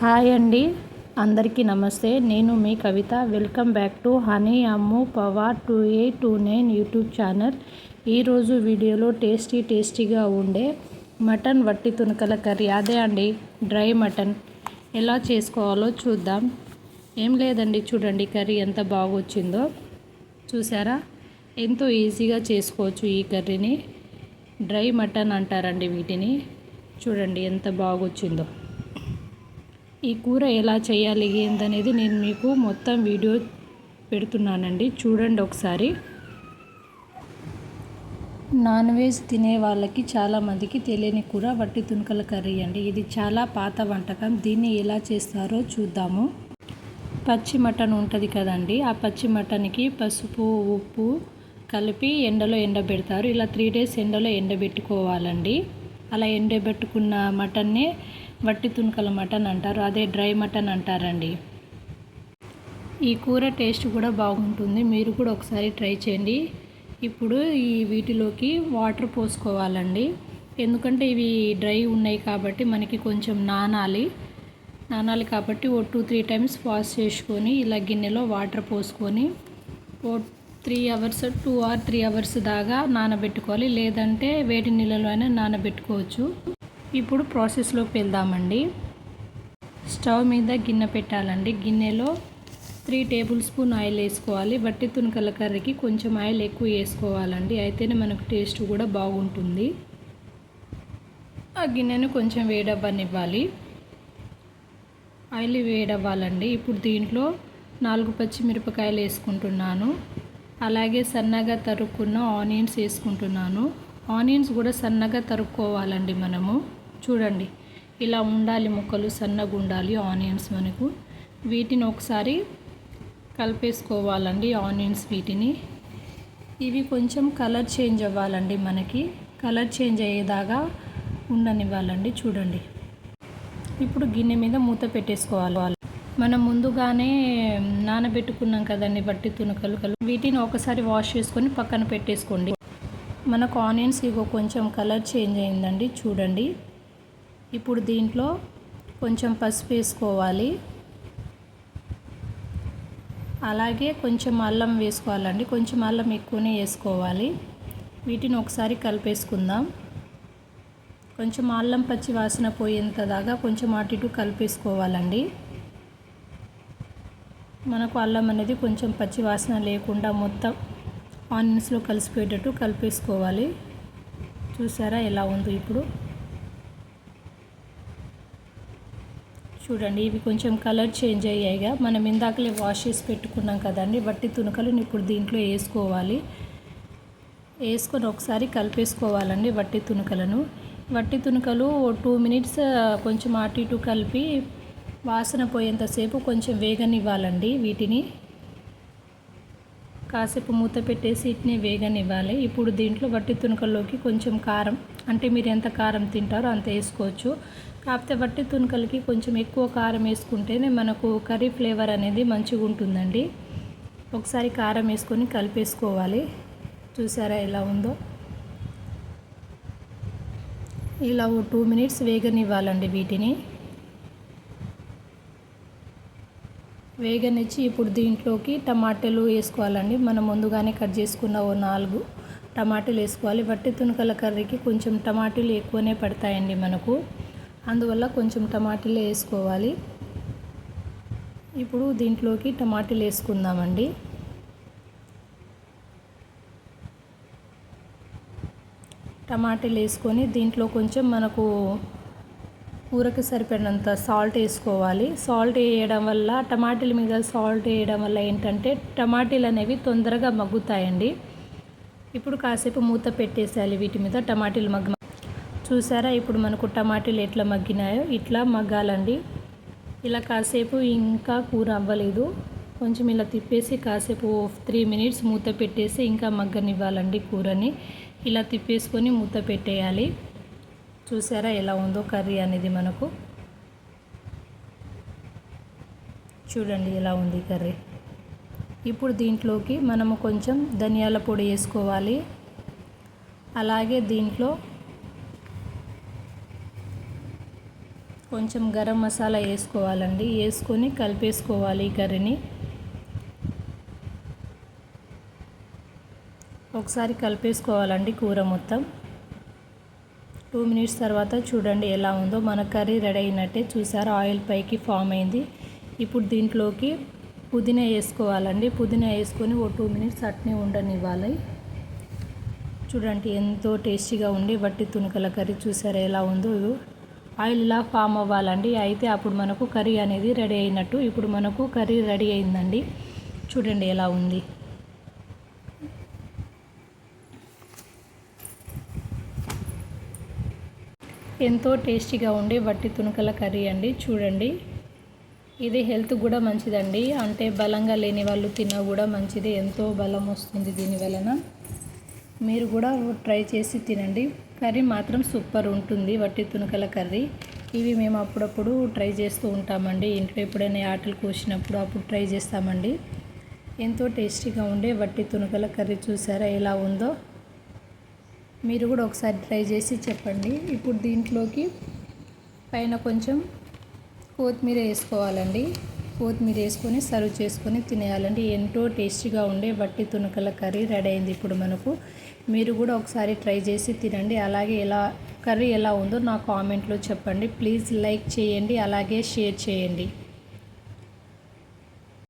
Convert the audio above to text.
Hi అండి. అందరికీ నమస్తే. నేను మీ Kavitha. Welcome back to honey Ammu power two eight two nine YouTube channel. ఈరోజు వీడియోలో టేస్టీ టేస్టీగా ఉండే మటన్ వట్టి తునకల కర్రీ. అదే అండి డ్రై మటన్. ఎలా చేసుకోవాలో చూద్దాం. ఏం లేదండి చూడండి కర్రీ ఎంత బాగొచ్చిందో. చూసారా? ఎంతో ఈజీగా చేసుకోవచ్చు ఈ కర్రీని. డ్రై మటన్ అంటారండి వీటిని. చూడండి ఎంత బాగొచ్చిందో. ఈ కూర ఎలా చేయాలి ఏందనేది నేను మీకు మొత్తం వీడియో పెడుతున్నానండి. చూడండి ఒకసారి. నాన్ వెజ్ తినే వాళ్ళకి చాలామందికి తెలియని కూర వట్టి తునకల కర్రీ అండి. ఇది చాలా పాత వంటకం. దీన్ని ఎలా చేస్తారో చూద్దాము. పచ్చి మటన్ ఉంటుంది కదండి. ఆ పచ్చి మటన్కి పసుపు ఉప్పు కలిపి ఎండలో ఎండబెడతారు. ఇలా త్రీ డేస్ ఎండలో ఎండబెట్టుకోవాలండి. అలా ఎండబెట్టుకున్న మటన్నే వట్టి తుణుకల మటన్ అంటారు అదే డ్రై మటన్ అంటారండి. ఈ కూర టేస్ట్ కూడా బాగుంటుంది మీరు కూడా ఒకసారి ట్రై చేయండి. ఇప్పుడు ఈ వీటిలోకి వాటర్ పోసుకోవాలండి. ఎందుకంటే ఇవి డ్రై ఉన్నాయి కాబట్టి మనకి కొంచెం నానాలి. నానాలి కాబట్టి ఓ టూ త్రీ టైమ్స్ వాష్ చేసుకొని ఇలా గిన్నెలో వాటర్ పోసుకొని ఓ three hours two or three hours దాకా నానబెట్టుకోవాలి. లేదంటే వేడి నీళ్ళలో అయినా నానబెట్టుకోవచ్చు. ఇప్పుడు ప్రాసెస్లోకి వెళ్దామండి. స్టవ్ మీద గిన్నె పెట్టాలండి. గిన్నెలో త్రీ టేబుల్ స్పూన్ ఆయిల్ వేసుకోవాలి. బట్టి తునకల కర్రీకి కొంచెం ఆయిల్ ఎక్కువ వేసుకోవాలండి. అయితేనే మనకు టేస్ట్ కూడా బాగుంటుంది. ఆ గిన్నెను కొంచెం వేడవ్వనివ్వాలి. ఆయిల్ వేడవ్వాలండి. ఇప్పుడు దీంట్లో నాలుగు పచ్చిమిరపకాయలు వేసుకుంటున్నాను. అలాగే సన్నగా తరుక్కున్న ఆనియన్స్ వేసుకుంటున్నాను. ఆనియన్స్ కూడా సన్నగా తరుక్కోవాలండి మనము. చూడండి. ఇలా ఉండాలి ముక్కలు సన్నగా ఉండాలి ఆనియన్స్ మనకు. వీటిని ఒకసారి కలిపేసుకోవాలండి ఆనియన్స్ వీటిని. ఇవి కొంచెం కలర్ చేంజ్ అవ్వాలండి మనకి. కలర్ చేంజ్ అయ్యేదాకా ఉండనివ్వాలండి చూడండి. ఇప్పుడు గిన్నె మీద మూత పెట్టేసుకోవాలి. మనం ముందుగానే నానబెట్టుకున్నాం కదండి బట్టి తునకలు. కలు వీటిని ఒకసారి వాష్ చేసుకొని పక్కన పెట్టేసుకోండి. మనకు ఆనియన్స్ ఇగో కొంచెం కలర్ చేంజ్ అయిందండి చూడండి. ఇప్పుడు దీంట్లో కొంచెం పసుపు వేసుకోవాలి. అలాగే కొంచెం అల్లం వేసుకోవాలండి. కొంచెం అల్లం ఎక్కువనే వేసుకోవాలి. వీటిని ఒకసారి కలిపేసుకుందాం. కొంచెం అల్లం పచ్చి వాసన పోయేంత దాకా కొంచెం అటు ఇటు కలిపేసుకోవాలండి. మనకు అల్లం అనేది కొంచెం పచ్చి వాసన లేకుండా మొత్తం ఆనియన్స్లో కలిసిపోయేటట్టు కలిపేసుకోవాలి. చూసారా ఎలా ఉందో ఇప్పుడు. చూడండి ఇవి కొంచెం కలర్ చేంజ్ అయ్యాయిగా. మనం ఇందాకలే వాష్ చేసి పెట్టుకున్నాం కదండి వట్టి తునకలను ఇప్పుడు దీంట్లో వేసుకోవాలి. వేసుకొని ఒకసారి కలిపేసుకోవాలండి వట్టి తునకలను. వట్టి తునకలు టూ మినిట్స్ కొంచెం అటు ఇటు కలిపి వాసన పోయేంతసేపు కొంచెం వేగనివ్వాలండి వీటిని. కాసేపు మూత పెట్టేసి వీటిని వేగనివ్వాలి. ఇప్పుడు దీంట్లో వట్టి తునకల్లోకి కొంచెం కారం అంటే మీరు ఎంత కారం తింటారో అంత వేసుకోవచ్చు. కాకపోతే వట్టి తునకలకి కొంచెం ఎక్కువ కారం వేసుకుంటేనే మనకు కర్రీ ఫ్లేవర్ అనేది మంచిగా ఉంటుందండి. ఒకసారి కారం వేసుకొని కలిపేసుకోవాలి. చూసారా ఎలా ఉందో? ఇలా ఓ టూ మినిట్స్ వేగనివ్వాలండి వీటిని. వేగనిచ్చి ఇప్పుడు దీంట్లోకి టమాటాలు వేసుకోవాలండి. మనం ముందుగానే కట్ చేసుకున్న ఓ నాలుగు టమాటాలు వేసుకోవాలి. వట్టి తునకల కర్రీకి కొంచెం టమాటాలు ఎక్కువనే పడతాయండి మనకు. అందువల్ల కొంచెం టమాటాలు వేసుకోవాలి. ఇప్పుడు దీంట్లోకి టమాటాలు వేసుకుందామండి. టమాటాలు వేసుకొని దీంట్లో కొంచెం మనకు కూరకు సరిపడినంత సాల్ట్ వేసుకోవాలి. సాల్ట్ వేయడం వల్ల టమాటీల మీద సాల్ట్ వేయడం వల్ల ఏంటంటే టమాటీలు అనేవి తొందరగా మగ్గుతాయండి. ఇప్పుడు కాసేపు మూత పెట్టేసేయాలి వీటి మీద టమాటీలు మగ్గ. చూసారా? ఇప్పుడు మనకు టమాటీలు ఎట్లా మగ్గినాయో ఇట్లా మగ్గాలండి. ఇలా కాసేపు ఇంకా కూర అవ్వలేదు. కొంచెం ఇలా తిప్పేసి కాసేపు త్రీ మినిట్స్ మూత పెట్టేసి ఇంకా మగ్గనివ్వాలండి కూరని. ఇలా తిప్పేసుకొని మూత పెట్టేయాలి. చూసారా ఎలా ఉందో కర్రీ అనేది మనకు? చూడండి ఎలా ఉంది కర్రీ. ఇప్పుడు దీంట్లోకి మనము కొంచెం ధనియాల పొడి వేసుకోవాలి. అలాగే దీంట్లో కొంచెం గరం మసాలా వేసుకోవాలండి. వేసుకొని కలిపేసుకోవాలి ఈ కర్రీని. ఒకసారి కలిపేసుకోవాలండి కూర మొత్తం. టూ మినిట్స్ తర్వాత చూడండి ఎలా ఉందో. మన కర్రీ రెడీ అయినట్టే చూసారు? ఆయిల్ పైకి ఫామ్ అయింది. ఇప్పుడు దీంట్లోకి పుదీనా వేసుకోవాలండి. పుదీనా వేసుకొని ఓ టూ మినిట్స్ అట్నే ఉండనివ్వాలి. చూడండి ఎంతో టేస్టీగా ఉండి వట్టి తునుకల కర్రీ చూసారా ఎలా ఉందో. ఆయిల్ ఇలా ఫామ్ అవ్వాలండి. అయితే అప్పుడు మనకు కర్రీ అనేది రెడీ అయినట్టు. ఇప్పుడు మనకు కర్రీ రెడీ అయిందండి. చూడండి ఎలా ఉంది. ఎంతో టేస్టీగా ఉండే వట్టి తునకల కర్రీ అండి. చూడండి. ఇది హెల్త్ కూడా మంచిదండి. అంటే బలంగా లేని వాళ్ళు తిన్నా కూడా మంచిది. ఎంతో బలం వస్తుంది దీని వలన. మీరు కూడా ట్రై చేసి తినండి. కర్రీ మాత్రం సూపర్ ఉంటుంది వట్టి తునకల కర్రీ. ఇవి మేము అప్పుడప్పుడు ట్రై చేస్తూ ఉంటామండి. ఇంట్లో ఎప్పుడైనా ఆటలు కోసినప్పుడు అప్పుడు ట్రై చేస్తామండి. ఎంతో టేస్టీగా ఉండే వట్టి తునకల కర్రీ చూసారా? ఎలా ఉందో? మీరు కూడా ఒకసారి ట్రై చేసి చెప్పండి. ఇప్పుడు దీంట్లోకి పైన కొంచెం కొత్తిమీర వేసుకోవాలండి. కొత్తిమీర వేసుకొని సర్వ్ చేసుకొని తినేయాలండి. ఎంతో టేస్టీగా ఉండే బట్టి తునకల కర్రీ రెడీ అయింది ఇప్పుడు మనకు. మీరు కూడా ఒకసారి ట్రై చేసి తినండి. అలాగే ఎలా కర్రీ ఎలా ఉందో నా కామెంట్లో చెప్పండి. ప్లీజ్ లైక్ చేయండి. అలాగే షేర్ చేయండి.